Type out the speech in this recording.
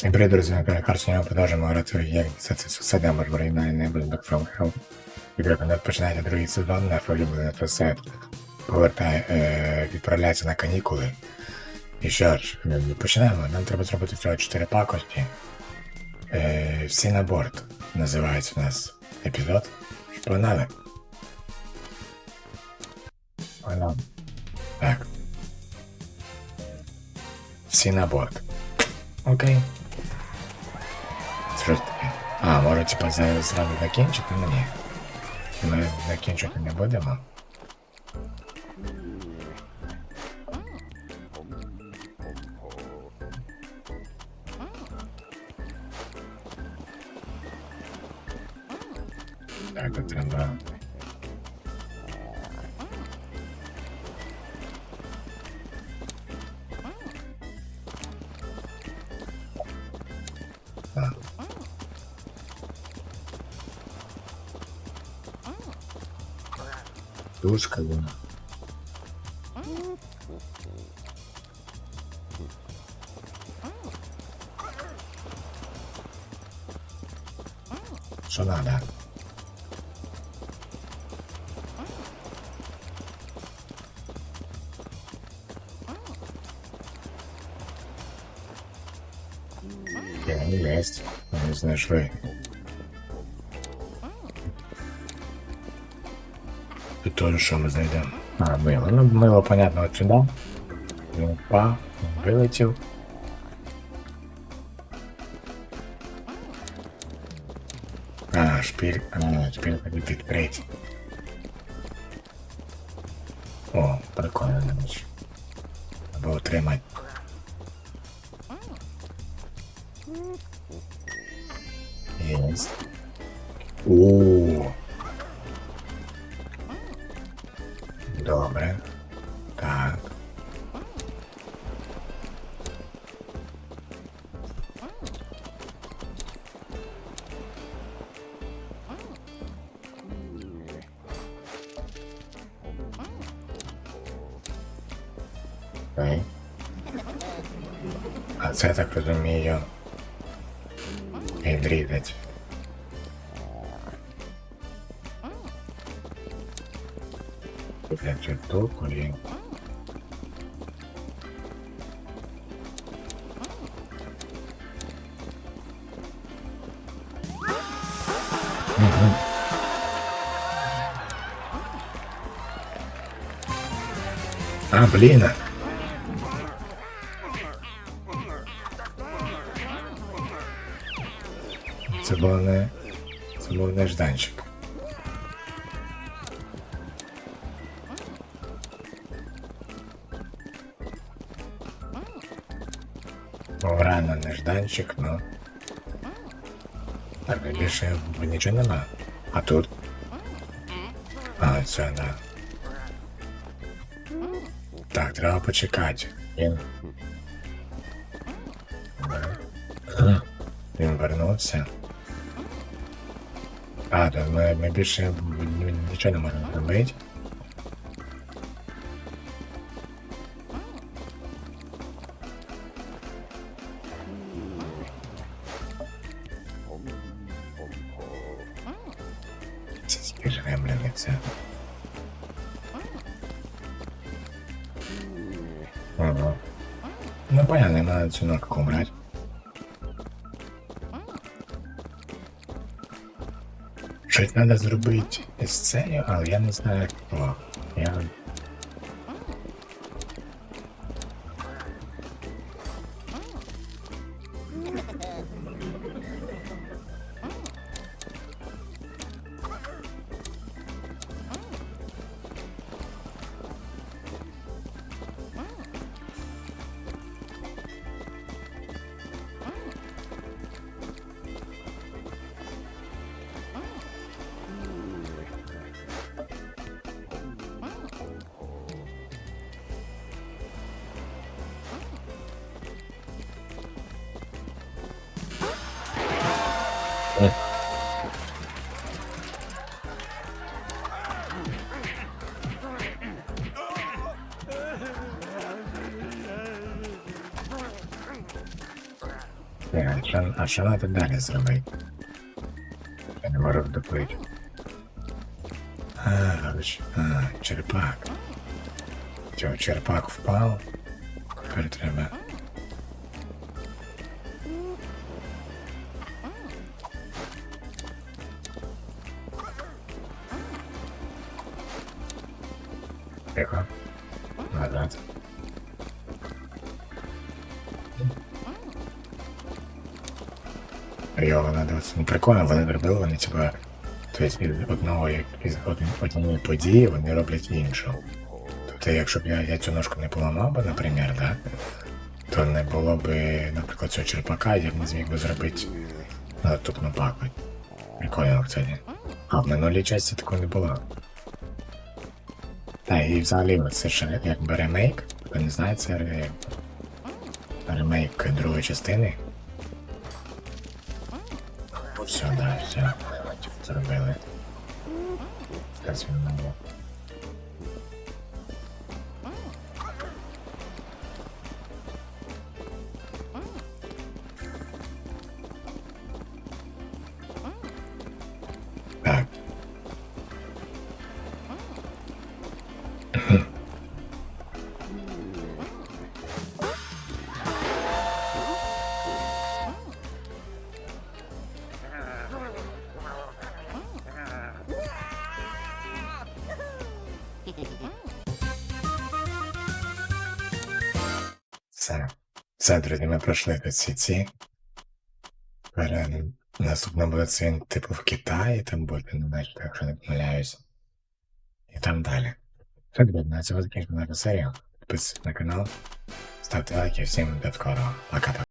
Всім привіт, друзі, на каналі Харсон, ми продовжуємо грати як це сусідня Барбарина і from Hell. І не починаєте другий сезон, наш улюблений фасет повертає, е, відправляється на канікули. І що ж, починаємо. Нам треба зробити всього 4 пакості. Е, всі на борт називається у нас епізод. Погнали. Погнали. Так. Всі на борт. Окей. Що ж таке? А, може типа зараз зразу закінчити? Ну ні. Ми закінчити не будемо. Так, от треба. Душка вона. Що надо? Я не есть. Не знайшли. Тут тоже що ми знайдемо? А, мило. Ну, мило, понятно, от сюди. Він впав, вилетів. А, шпиль, а, шпиль хотів відкрити. О, прикольно, до речі. Або отримати. Єсть. О. Добре. Так. Окей. А це я так розумію. Відрізать. Колін. Мгм. А, блін. Це було не... Це був нежданчик. рано нежданчик, ну. Так, і більше нічого нема. А тут? А, це да. Так, треба почекати. Він. Да. Він вернувся. А, то ми, ми більше нічого не можемо робити. Це скажи, блин, це. Ага. Ну, понятно, надо цю норку брать. Щось треба зробити з цією, але я не знаю хто. Що, а що треба далі зробити? Я не можу доплити. А, а, черпак. Чо, черпак впав. Тепер треба. Тихо. Назад. Його надо ну, прикольно, вони зробили, типа. Тобто із одного як- із однієї події вони роблять іншу. Тобто, якщо б я, я цю ножку не поламав би, наприклад, да, то не було б, наприклад, цього черпака, я б не зміг би зробити наступну паку. Прикольно, кстати. А в минулій часті такого не було. Та і взагалі це ж якби ремейк. Хто не знає, це ремейк другої частини. Все, да, все. Зробили. Зараз він на Так. Все. Все, друзі, ми пройшли всі ці. Наступна буде це типу в Китаї, там буде, знаю, якщо не помиляюся. І там далі. Все, на цьому закінчимо нашу серію. Підписуйтесь на канал, ставте лайки, всім до скорого. Пока-пока.